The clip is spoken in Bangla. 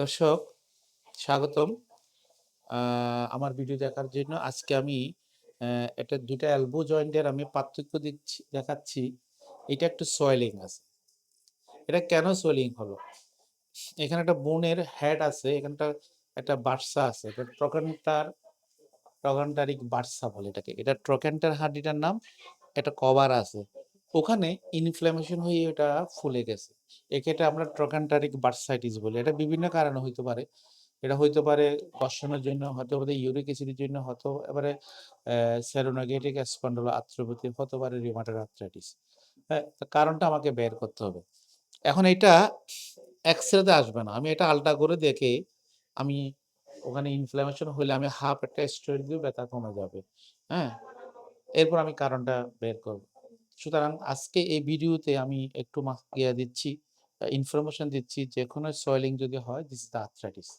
দর্শক, স্বাগতম। আমার ভিডিও দেখার জন্য আজকে আমি এটা দুইটা এলবো জয়েন্টের আমি পার্থক্য দিচ্ছি, দেখাচ্ছি। এটা একটু সোয়েলিং আছে। এটা কেন সোয়েলিং হলো? এখানে একটা বোনের হেড আছে, এখানটা একটা বার্সা আছে। এটা ট্রকান্টার ট্রকান্টারিক বার্সা বলে এটাকে। এটা ট্রকান্টার হাড্ডিটার নাম একটা কভার আছে। ওখানে ইনফ্লামেশন হয়ে এটা ফুলে গেছে। এক্ষেত্রে আমরা ট্রকান্টারিক বার্সাইটিস বলি। এটা বিভিন্ন কারণে হইতে পারে। এটা হইতে পারে কষানোর জন্য হতে পারে ইউরিক অ্যাসিডের জন্য হতে পারে সেরোনাগেটিক স্পন্ডল আর্থ্রোপ্যাথি হতে পারে রিমাটেড আর্থ্রাইটিস। হ্যাঁ কারণটা আমাকে বের করতে হবে। এখন এটা এক্সরেতে আসবে না। আমি এটা আলটা করে দেখে আমি ওখানে ইনফ্লামেশন হলে আমি হাফ একটা স্টেরয়েড দিয়ে ব্যথা কমে যাবে। হ্যাঁ? এরপর আমি কারণটা বের করব। সুতরাং আজকে এই ভিডিওতে আমি একটু মা- ইয়ে দিচ্ছি। ইনফরমেশন দিচ্ছি যে কোনো সয়েলিং যদি হয় দিস দ্য আর্থ্রাইটিস